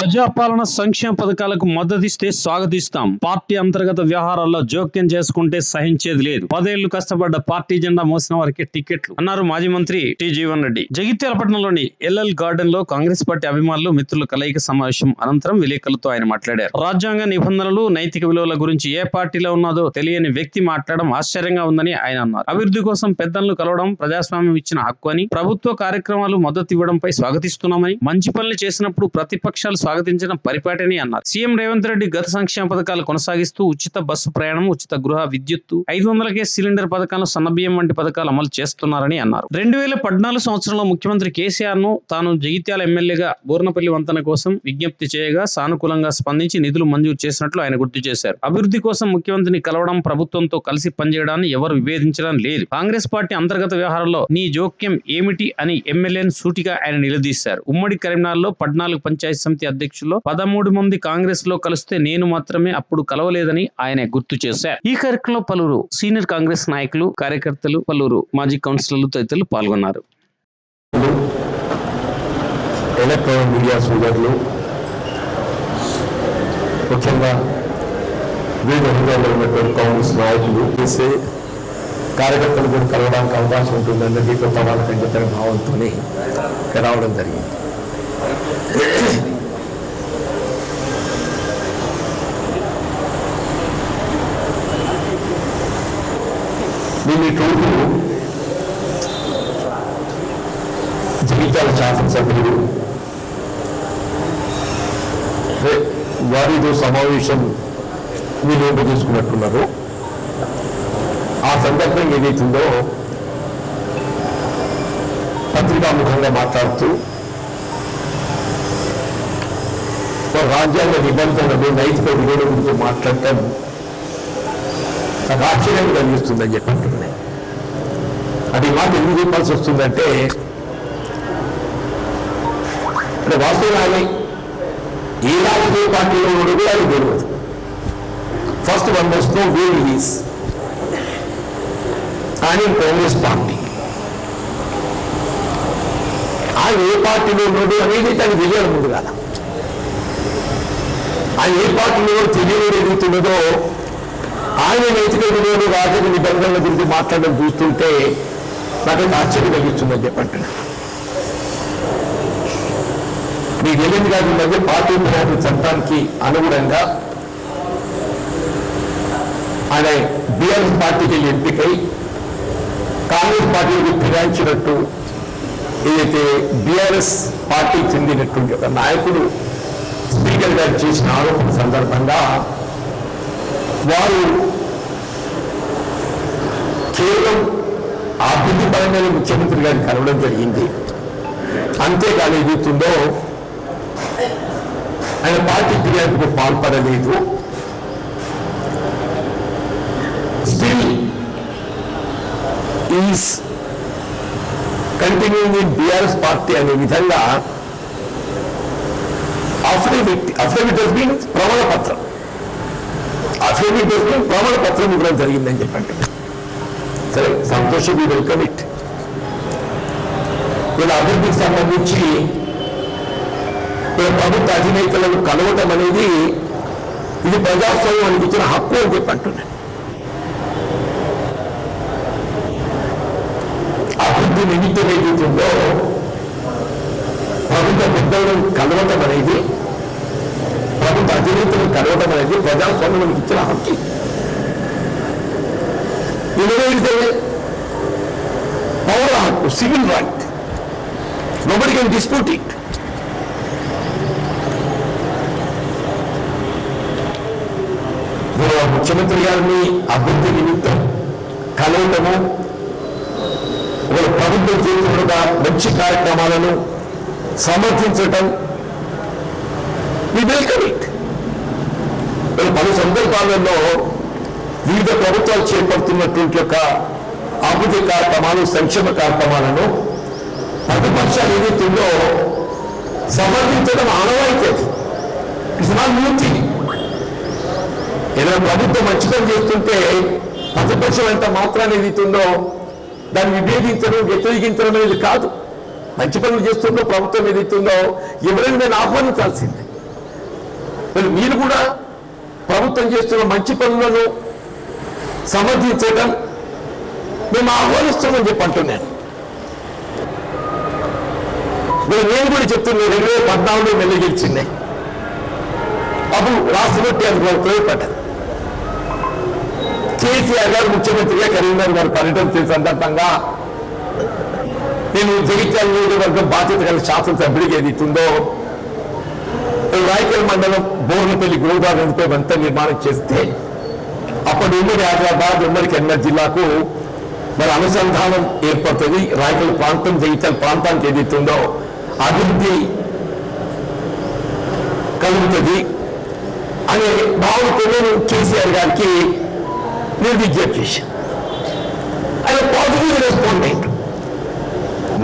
ప్రజాపాలన సంక్షేమ పథకాలకు మద్దతిస్తే స్వాగతిస్తాం. పార్టీ అంతర్గత వ్యవహారాల్లో జోక్యం చేసుకుంటే సహించేది లేదు. పదేళ్ళు కష్టపడ్డ పార్టీ జెండా మోసిన వారికి టికెట్లు అన్నారు మాజీ మంత్రి టి జీవన్ రెడ్డి. జగిత్యాల పట్టణంలోని ఎల్ఎల్ గార్డెన్లో కాంగ్రెస్ పార్టీ అభిమానులు మిత్రుల కలయిక సమావేశం అనంతరం విలేకరులతో ఆయన మాట్లాడారు. రాజ్యాంగ నిబంధనలు నైతిక విలువల గురించి ఏ పార్టీలో ఉన్నదో తెలియని వ్యక్తి మాట్లాడడం ఆశ్చర్యంగా ఉందని ఆయన అన్నారు. అభివృద్ధి కోసం పెద్దలను కలవడం ప్రజాస్వామ్యం ఇచ్చిన హక్కు అని ప్రభుత్వ కార్యక్రమాలు మద్దతు ఇవ్వడంపై స్వాగతిస్తున్నామని మంచి పనులు చేసినప్పుడు ప్రతిపక్షాలు స్వాగతించడం పరిపాటని అన్నారు. సీఎం రేవంత్ రెడ్డి గత సంక్షేమ పథకాలు కొనసాగిస్తూ ఉచిత బస్సు ప్రయాణం ఉచిత గృహ విద్యుత్తు ఐదు వందలకే సిలిండర్ పథకాలను సన్నబియ్యం వంటి పథకాలు అమలు చేస్తున్నారని అన్నారు. రెండు వేల పద్నాలుగు సంవత్సరంలో ముఖ్యమంత్రి కేసీఆర్ను తాను జగిత్యాల ఎమ్మెల్యేగా బోర్నపల్లి వంతన కోసం విజ్ఞప్తి చేయగా సానుకూలంగా స్పందించి నిధులు మంజూరు చేసినట్లు ఆయన గుర్తు చేశారు. అభివృద్ధి కోసం ముఖ్యమంత్రిని కలవడం ప్రభుత్వంతో కలిసి పనిచేయడాన్ని ఎవరు విభేదించడం లేదు. కాంగ్రెస్ పార్టీ అంతర్గత వ్యవహారాల్లో నీ జోక్యం ఏమిటి అని ఎమ్మెల్యేను సూటిగా ఆయన నిలదీశారు. ఉమ్మడి కరీంనగర్లో పద్నాలుగు పంచాయతీ సమితి అధ్యక్షుల్లో పదమూడు మంది కాంగ్రెస్లో కలిస్తే నేను మాత్రమే అప్పుడు కలవలేదని ఆయన గుర్తు చేశారు. ఈ కార్యక్రమంలో పలువురు సీనియర్ కాంగ్రెస్ నాయకులు కార్యకర్తలు పలువురు మాజీ కౌన్సిలర్లు తదితరులు పాల్గొన్నారు. ఎలక్ట్రానిక్ మీడియా సోదరులు ముఖ్యంగా వివిధ హోదాలో ఉన్నటువంటి కాంగ్రెస్ నాయకులు చేసే కార్యకర్తలు కూడా కలవడానికి అవకాశం ఉంటుంది అందరికీ కొత్త వాళ్ళకంటే తన భావంతో రావడం జరిగింది. నేను ఈ రోజు జీవితాల శాసనసభ్యులు వారితో సమావేశం వినియోగ చేసుకున్నట్టున్నారు ఆ సందర్భంగా ఏదైతుందో పత్రికాముఖంగా మాట్లాడుతూ రాజ్యాంగ నిబంధనలు నైతిక విలువల గురించి మాట్లాడటం నాకు ఆశ్చర్యం కలిగిస్తుందని చెప్పి అంటున్నాయి అది మాట ఎందుకు చెప్పాల్సి వస్తుందంటే అంటే వాస్తవాన్ని ఏ రాజకీయ పార్టీలో ఉండదు కూడా అది తెలియదు first one must know where is ఆయన కాంగ్రెస్ పార్టీ. ఆయన ఏ పార్టీలో ఉన్నాడు అనేది తనకు తెలియాలి ముందు కదా ఆయన ఏ పార్టీలో తెలియని ఎదుగుతున్నదో ఆయన నైతిక విలువలు రాజకీయ నిబంధనల గురించి మాట్లాడడం చూస్తుంటే నాకు ఆశ్చర్యం కలిగిస్తుందని చెప్పంటున్నా. మీ వెళ్ళింది కాదు మధ్య పార్టీ ఫిర్యాదు చట్టానికి అనుగుణంగా ఆయన బీఆర్ఎస్ పార్టీకి ఎంపికై కాంగ్రెస్ పార్టీకి ఫిరాయించినట్టు ఏదైతే బీఆర్ఎస్ పార్టీకి చెందినటువంటి ఒక నాయకుడు స్పీకర్ గారు చేసిన ఆరోపణ సందర్భంగా వారు కేవలం అభివృద్ధిపరమైన ముఖ్యమంత్రి గారిని కలవడం జరిగింది. అంతేకాని ఏదైతుందో ఆయన పార్టీ ఫిర్యాదుకు పాల్పడలేదు. Still is continuing in BRS party అనే విధంగా అఫిడవిట్ అఫిడవిట్ బీన్ ప్రమాణ పత్రం అఫిడవిట్ బీన్ ప్రమాణ పత్రం ఇవ్వడం జరిగిందని చెప్పండి. సరే సంతోషం మీ వెల్కమ్ ఇట్ వీళ్ళ అభివృద్ధికి సంబంధించి ప్రభుత్వ అధినేతలను కలవటం అనేది ఇది ప్రజాస్వామ్యానికి ఇచ్చిన హక్కు అని చెప్పి అంటున్నాను అభివృద్ధి నిమిత్తం ఏదైతుందో ప్రభుత్వ పెద్దలను కలవటం అనేది ప్రభుత్వ అధినేతను కలవటం అనేది ప్రజాస్వామ్యానికి ఇచ్చిన హక్కు. ఇదే పౌర హక్కు civil right nobody can dispute it ముఖ్యమంత్రి గారిని అభివృద్ధి నిమిత్తం కలవటము ప్రభుత్వం చేస్తున్న మంచి కార్యక్రమాలను సమర్థించటం వి వెల్కమ్ ఇట్ పలు సందర్భాలలో వివిధ ప్రభుత్వాలు చేపడుతున్నటువంటి యొక్క అభివృద్ధి కార్యక్రమాలు సంక్షేమ కార్యక్రమాలను ప్రతిపక్షాలు ఏదైతుందో సమర్థించడం ఆనవాయితీ. ఇట్స్ నాట్ న్యూ థింగ్ ఏదైనా ప్రభుత్వం మంచి పని చేస్తుంటే ప్రతిపక్షం ఎంత మాత్రాన్ని ఏదైతుందో దాన్ని విభేదించడం వ్యతిరేకించడం అనేది కాదు. మంచి పనులు చేస్తుందో ప్రభుత్వం ఏదైతుందో ఎవరైనా దాన్ని ఆహ్వానించాల్సిందే. మరి మీరు కూడా ప్రభుత్వం చేస్తున్న మంచి పనులను సమర్థించడం మేము ఆహ్వానిస్తామని చెప్పి అంటున్నాను. మరి నేను కూడా చెప్తున్నాను రెండు వేల పద్నాలుగులో మెల్ల గెలిచింది. అప్పుడు రాష్ట్రపతి అది ఉపయోగపడ్డది కేసీఆర్ గారు ముఖ్యమంత్రిగా కరీంనగర్ గారు పర్యటన సందర్భంగా నేను జగిత్యాల నియోజకవర్గం బాధ్యత గల శాసనసభ్యుడికి ఏది ఇస్తుందో రాయకల్ మండలం బోర్లపల్లి గోదావరిపై వంత నిర్మాణం చేస్తే అప్పటి ఉమ్మడి ఆదిలాబాద్ ఉమ్మడి కరీంనగర్ జిల్లాకు మరి అనుసంధానం ఏర్పడుతుంది. రాయకల్ ప్రాంతం జగిత్యాల ప్రాంతానికి ఏదైతుందో అభివృద్ధి కలుగుతుంది. అనే భావనతో నేను కేసీఆర్ గారికి నేను విజ్ఞప్తి చేశాను ఆయన పాజిటివ్ రెస్పాండ్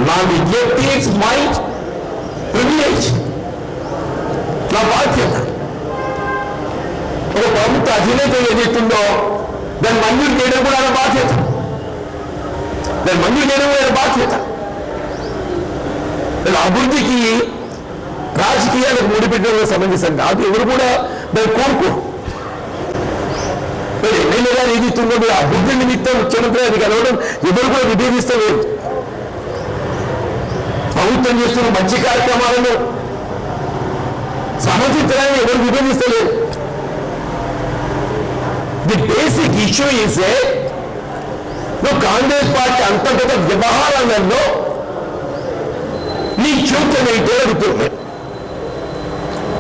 నా విజ్ఞప్తి ఇట్స్ మై ప్రివిలేజ్ నా బాధ్యత ఒక ప్రభుత్వ అధినేత ఏదైతుందో దాన్ని మంజూరు చేయడం కూడా ఆయన బాధ్యత దాన్ని మంజూరు చేయడం కూడా బాధ్యత దాని అభివృద్ధికి రాజకీయాలకు ముడిపెట్టడం సంబంధించిన కాదు ఎవరు కూడా దాన్ని కోరుకోరు మరి ఎమ్మెల్యే గారు ఏది మీరు అభివృద్ధి నిమిత్తం ముఖ్యమంత్రి అది కలవడం ఎవరు కూడా విభేదిస్తలేదు ప్రభుత్వం చేస్తున్న మంచి కార్యక్రమాలను సమర్థించడానికి ఎవరు విభజిస్తలేదు ది బేసిక్ ఇష్యూ ఈజ్ నువ్వు కాంగ్రెస్ పార్టీ అంతర్గత వ్యవహారాలలో నీ చూపుని ఏంటో అడుగుతుంది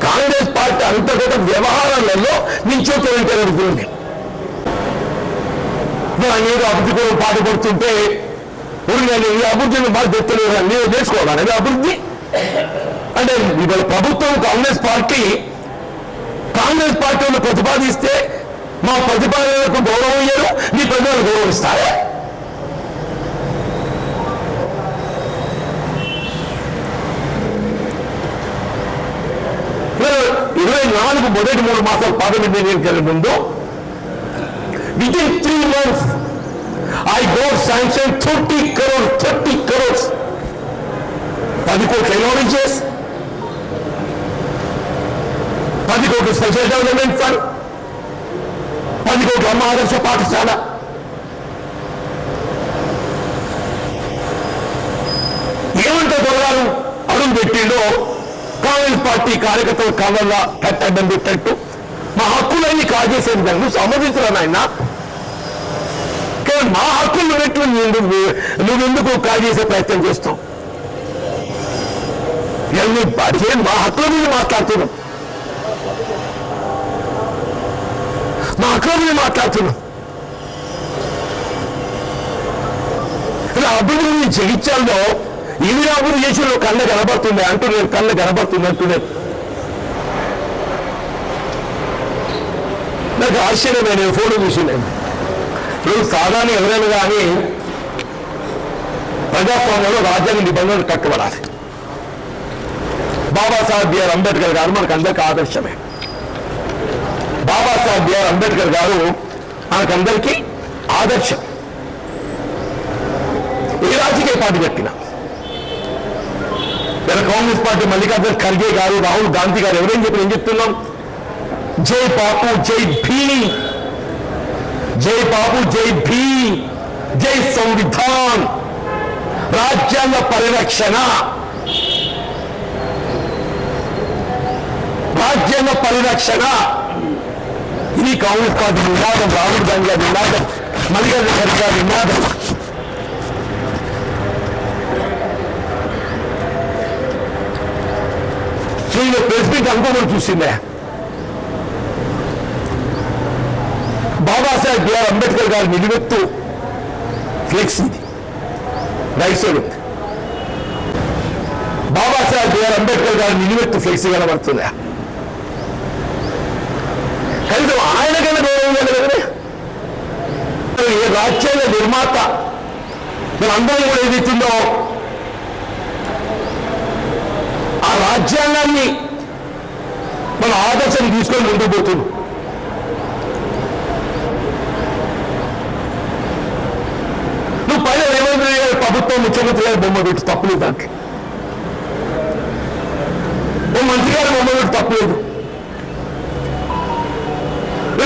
కాంగ్రెస్ పార్టీ అంతర్గత వ్యవహారాలలో నీ చూపు ఏంటో అడుగుతుంది నేను అభివృద్ధి కోసం పాటుపడుతుంటే ఊరిగా ఈ అభివృద్ధిని బాగా చెప్తలేదు నేను చేసుకోవాలి అభివృద్ధి అంటే ఇవాళ ప్రభుత్వం కాంగ్రెస్ పార్టీ కాంగ్రెస్ పార్టీ ప్రతిపాదిస్తే మా ప్రతిపాదనలకు గౌరవం ఇయ్యరు నీ ప్రజలు గౌరవిస్తారా ఇరవై నాలుగు మొదటి మూడు మాసాలు పార్లమెంట్ ఎన్నికల ముందు within three months I got sanction thirty crore thirty crores పది కోట్ల ఎనోరించెస్ పది కోట్ల స్పెషల్ డెవలప్మెంట్ ఫండ్ పది కోట్ల అమ్మ ఆదర్శ పాఠశాల. ఏమంటే దొరగారు? అడుగు పెట్టిండో కాంగ్రెస్ పార్టీ కార్యకర్తల కావాల కట్టడం పెట్టట్టు మా హక్కులన్నీ కాజేసేది దాన్ని నువ్వు సమర్థించరా నాయన? కానీ మా హక్కులు పెట్టు నువ్వెందుకు కాజేసే ప్రయత్నం చేస్తావు? ఎన్ని అదే మా హక్కుల మీద మాట్లాడుతున్నాం. మా హక్కుల మాట్లాడుతున్నాం. ఇలా అభివృద్ధి జగిత్యాల్లో ఇవి అభివృద్ధి చేసిన కళ్ళ కనబడుతుంది అంటూ కళ్ళ కనబడుతుంది అంటున్నాను నాకు ఆశ్చర్యమైన ఫోటో చూసినాను ఇప్పుడు సాధారణ ఎవరైనా కానీ ప్రజాస్వామ్యంలో రాజ్యాంగ నిబంధనలు కట్టుబడాలి. బాబాసాహెబ్ బిఆర్ అంబేద్కర్ గారు మనకు అందరికీ ఆదర్శమే. బాబాసాహెబ్ బిఆర్ అంబేద్కర్ గారు మనకందరికీ ఆదర్శం. ఏ రాజకీయ పార్టీ పెట్టినా. ఇలా కాంగ్రెస్ పార్టీ మల్లికార్జున ఖర్గే గారు రాహుల్ గాంధీ గారు ఎవరేం చెప్పి ఏం చెప్తున్నాం? జై బాపు జై భీ జై బాబు జై భీ జై సంవిధాన్. రాజ్యాంగ పరిరక్షణ. రాజ్యాంగ పరిరక్షణ. ఇది కాంగ్రెస్ పార్టీ నినాదం రాహుల్ గాంధీ గారి నినాదం మల్లికార్జున ఖర్గే గారి నినాదం. నేను ప్రెసిడెంట్ అనుకోమని చూసిందే. బాబాసాహెబ్ బిఆర్ అంబేద్కర్ గారి నిలువెత్తు ఫ్లెక్స్ ఇది. రైట్ సైడ్ ఉంది బాబాసాహెబ్ బిఆర్ అంబేద్కర్ గారి నిలువెత్తు ఫ్లెక్స్ కనబడుతుందా? కనీసం ఆయన కన్నా గౌరవం కలగదే ఏ రాజ్యాంగ నిర్మాత మనందరం కూడా ఏదైతుందో ఆ రాజ్యాంగాన్ని మన ఆదర్శం తీసుకొని ముందుకు పోతున్నాం నువ్వు పైన రేవంత్ రెడ్డి గారి ప్రభుత్వం ముఖ్యమంత్రి గారి బొమ్మ పెట్టి తప్పులేదు దాంట్లో మంత్రి గారి బొమ్మ పెట్టి తప్పులేదు.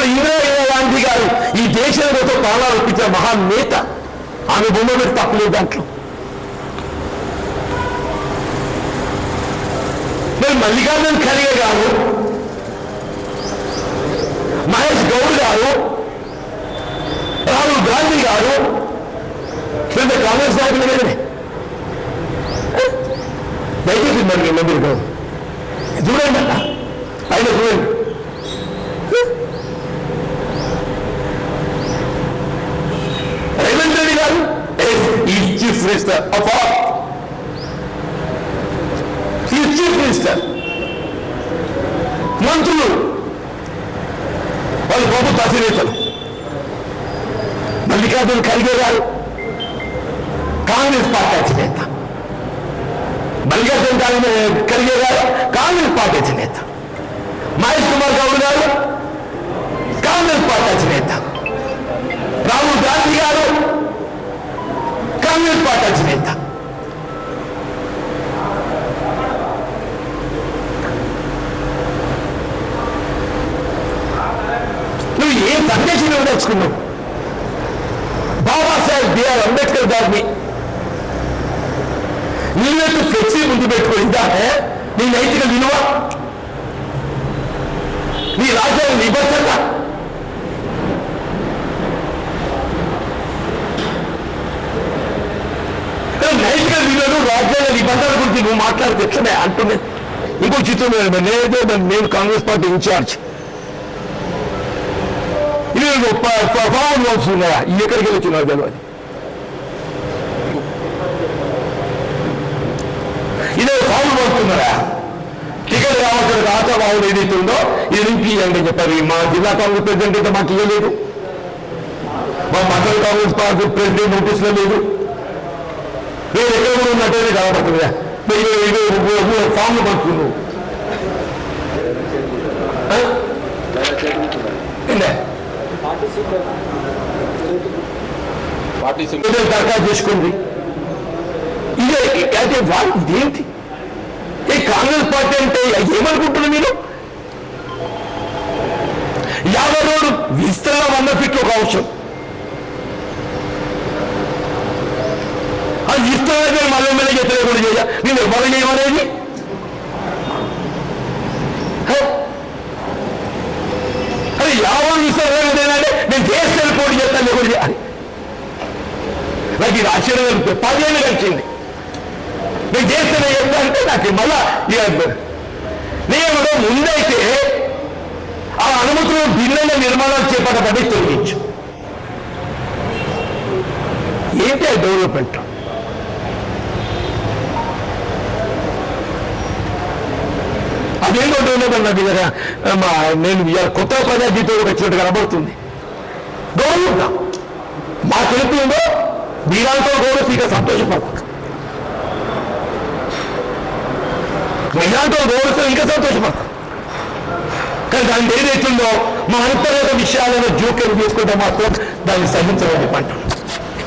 ఇందిరా గాంధీ గారు ఈ దేశంలో ప్రాణాలు ఒప్పించిన మహాన్ నేత ఆమె బొమ్మ మీద తప్పలేదు దాంట్లో. మరి మల్లికార్జున ఖర్గే గారు మహేష్ గౌడ్ గారు రాహుల్ గాంధీ గారు లేదా కాంగ్రెస్ నాయకులు మీదనే దయచేసి మరి మందిరి చూడండి అన్న. ఆయన చూడండి రేవంత్ రెడ్డి గారు ఈ చీఫ్ మినిస్టర్ ఆఫ్ ఆల్ ఈ చీఫ్ మినిస్టర్ మంత్రులు వాళ్ళు ప్రభుత్వ అధినేతలు మల్లికార్జున ఖర్గే గారు కాంగ్రెస్ పార్టీ అధినేత మల్లికార్జున ఖర్గే- ఖర్గే గారు కాంగ్రెస్ పార్టీ అధినేత మహేష్ కుమార్ గౌడ్ గారు కాంగ్రెస్ పార్టీ అధినేత కాంగ్రెస్ పార్టీ అధినేత నువ్వు ఏ సందేశం ఇవ్వదలుచుకున్నావు బాబాసాహెబ్ బిఆర్ అంబేద్కర్ గారిని నీవెందుకు ఫ్లెక్సీ ముందు పెట్టుకుంటా నీ నైతిక విలువ నీ రాజ్యాంగ నిబద్ధత నైతిక విలువలు రాజ్యాంగ నిబంధనల గురించి నువ్వు మాట్లాడితే ఎట్లనే అంటున్నాయి ఇంకో చిత్రం నేనైతే నేను కాంగ్రెస్ పార్టీ ఇన్ఛార్జ్. ఇది ఫామ్ వస్తున్నాయా ఈ ఎక్కడికి వెళ్ళి వచ్చినారు తెలియదు ఇదే ఫామ్ వస్తున్నారా టికెట్ రావాల్సిన ఆశాభావం ఏదైతే ఉందో ఇది నింపియండి అని చెప్పారు. మా జిల్లా కాంగ్రెస్ ప్రెసిడెంట్ అయితే మాకు ఇవ్వలేదు మా మండల కాంగ్రెస్ పార్టీ ప్రెసిడెంట్ నోటీసులో లేదు. నేను ఎక్కడ కూడా ఉన్నట్టయితే కనబడుతుందా ఇది ఇది ఫామ్లు పంచుతున్నావు దరఖాస్తు చేసుకుంది ఇదే అంటే వాళ్ళు ఇదేంటి ఈ కాంగ్రెస్ పార్టీ అంటే ఏమనుకుంటున్నారు మీరు యాభై రోజులు విస్తరణ వంద ఫీట్లు ఒక అవసరం ఇష్టమైతే విస్తరణ మళ్ళీ ఎమ్మెల్యే చెప్పలే కూడా చేయ నేను ఎవరిని ఏమనేది అది అరే యాభై విస్తరణ నేను చేస్తే పోటీ చేస్తాను కూడా చేయాలి నాకు ఇది ఆశ్చర్యం కలుగుతుంది పదేళ్ళు కలిసింది నేను చేస్తున్న చెప్తా అంటే నాకు మళ్ళా నేను ముందైతే ఆ అనుమతులు భిన్నమైన నిర్మాణాలు చేపట్టబడి తొలగించు ఏంటి ఆ డెవలప్మెంట్ అదేంటో డెవలప్మెంట్ నాకు ఇక, నేను ఇవాళ కొత్త పదార్థితో వచ్చినట్టు కనబడుతుంది. గౌరవం మా తెలుపుందో మీరంతా గౌరవ ఇక సంతోషపడతారు మీరంతా గౌరవిస్తే ఇంకా సంతోషపడతారు కానీ దాన్ని ఏదైతుందో మా అంతర్గత విషయాలను జోక్యం చేసుకుంటే మాత్రం దాన్ని సహించమని చెప్పంటాం